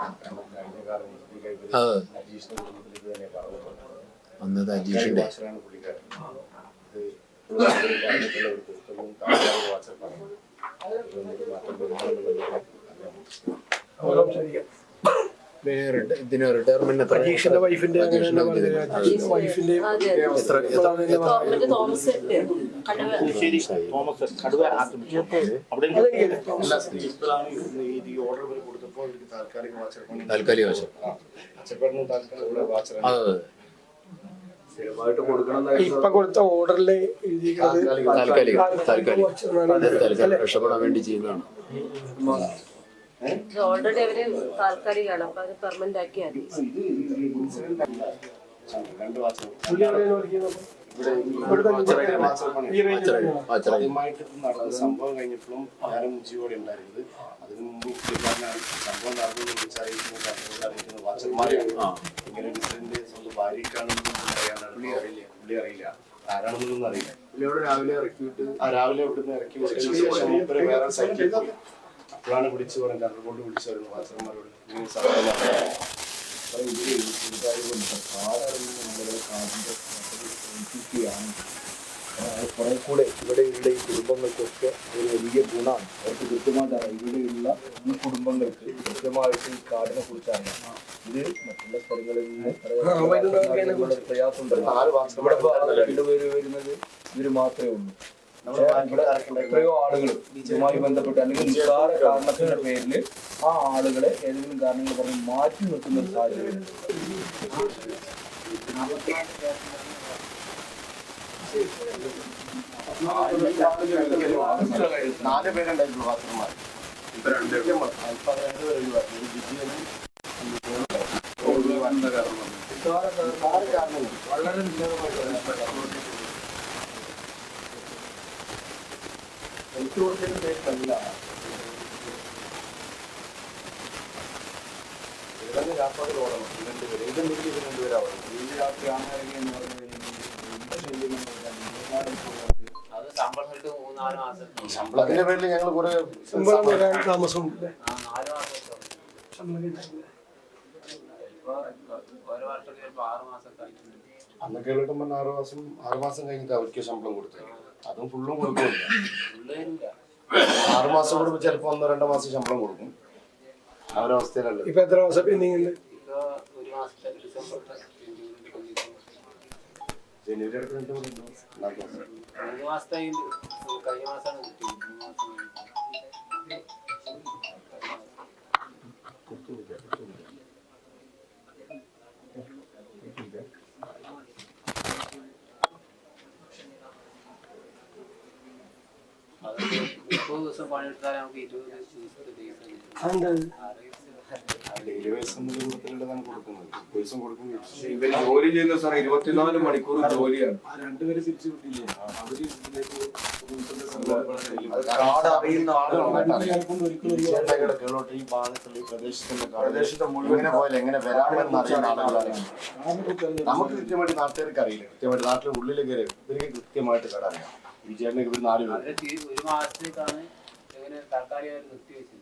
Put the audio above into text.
കാരണം കഴിഞ്ഞ കാലം ഈ കൈപ്പിൽ അതെ അജീഷിന്റെ കുടുംബത്തിൽ ഇത് ഇതിന് റിട്ടയർമെന്റ് വൈഫിന്റെ താൽക്കാലിക വാച്ചർ അതെ ഇപ്പൊ കൊടുത്ത ഓർഡറിൽ താൽക്കാലിക താൽക്കാലിക രക്ഷപ്പെടാൻ വേണ്ടി ചെയ്യുന്നതാണ്. ഇത് ഓൾറെഡി അവർ താൽക്കാലികമാണ് അപ്പൊ അത് പെർമനന്റ് ആക്കിയാൽ ആദ്യമായിട്ട് സംഭവം കഴിഞ്ഞപ്പോഴും ഞാനും ജീവോടെ ഉണ്ടായിരുന്നത് അതിനു മുമ്പ് പുള്ളിക്കാരനാണ് സംഭവം നടന്നു വിളിച്ചറിയിക്കുന്നത് അറിയിക്കുന്നത് വാച്ചർമാരെയാണ് ഇങ്ങനെ ഇൻസിഡന്റ് സ്വന്തം ഭാര്യയ്ക്കാണെന്നും അറിയാനാണ് പുള്ളി അറിയില്ല പുള്ളി അറിയില്ല ആരാണെന്നൊന്നും അറിയില്ല പുള്ളിയോട് രാവിലെ ഇറക്കിയിട്ട് ആ രാവിലെ ഇവിടുന്ന് ഇറക്കി ശേഷം വേറെ സൈറ്റിൽ പോയി. അപ്പോഴാണ് വിളിച്ചു പറഞ്ഞത്. അണ്ടർബോർഡ് വിളിച്ചു വരുന്നത് മാസ്റ്റർമാരോട് ഇങ്ങനെ കുറെ കൂടെ ഇവിടെയുള്ള ഈ കുടുംബങ്ങൾക്കൊക്കെ ഒരു വലിയ ഗുണമാണ്. അവർക്ക് കൃത്യമായിട്ട് ഇവിടെയുള്ള ഈ കുടുംബങ്ങൾക്ക് കൃത്യമായിട്ട് ഈ കാടിനെ കുറിച്ച് അറിയാം. ഇത് മറ്റുള്ള സ്ഥലങ്ങളിൽ നിന്ന് പ്രയാസം രണ്ടുപേര് വരുന്നത് ഇവർ മാത്രമേ ഉള്ളൂ. എത്രയോ ആളുകൾ ഇതുമായി ബന്ധപ്പെട്ട് അല്ലെങ്കിൽ നിസ്സാര കാരണത്തിന്റെ പേരിൽ ആ ആളുകളെ ഏതെങ്കിലും കാരണങ്ങൾ പറഞ്ഞ് മാറ്റി നിർത്തുന്ന ഒരു സാഹചര്യം നാല് ഇപ്പൊ രണ്ട് വളരെ നിസ്സാരമായിട്ട് എനിക്ക് കൊടുത്തതിന് ഓടണം. ഇതെന്തെങ്കിലും ഈ രാത്രി എന്ന് പറഞ്ഞു മൂന്നാൽ മാസം ശമ്പളത്തിന്റെ പേരിൽ ഞങ്ങൾ കുറെ ശമ്പളം വരാൻ താമസം അന്നൊക്കെ ആറ് മാസം ആറ് മാസം കഴിഞ്ഞിട്ട് അവർക്ക് ശമ്പളം കൊടുത്തത്. അതും ഫുള്ളും കൊടുക്കില്ല ആറുമാസം ആറ് മാസം കൂടുമ്പോൾ ചിലപ്പോൾ ഒന്നോ രണ്ടോ മാസം ശമ്പളം കൊടുക്കും. ആ ഒരു അവസ്ഥയിലല്ല. ഇപ്പൊ എത്ര മാസം ഡിസംബർ ജനുവരി അടുത്ത് രണ്ട് മൂന്ന് മാസം പണിയെടുത്താൽ നമുക്ക് ഇരുപത് ദിവസത്തെ ജോലി ചെയ്യുന്ന സാർ ഇരുപത്തിനാല് മണിക്കൂർ ജോലിയാണ് അറിയുന്ന എങ്ങനെ അറിയുന്ന നമുക്ക് കൃത്യമായിട്ട് നാട്ടുകാർക്ക് അറിയില്ല. കൃത്യമായിട്ട് നാട്ടിലെ ഉള്ളിലേക്ക് ഇവർക്ക് കൃത്യമായിട്ട് കട അറിയാം. വിജയേട്ടനൊക്കെ ഇവിടുന്ന് ആരും ഒരു മാസത്തേക്കാണ് സർക്കാർ നിർത്തിവെച്ചത്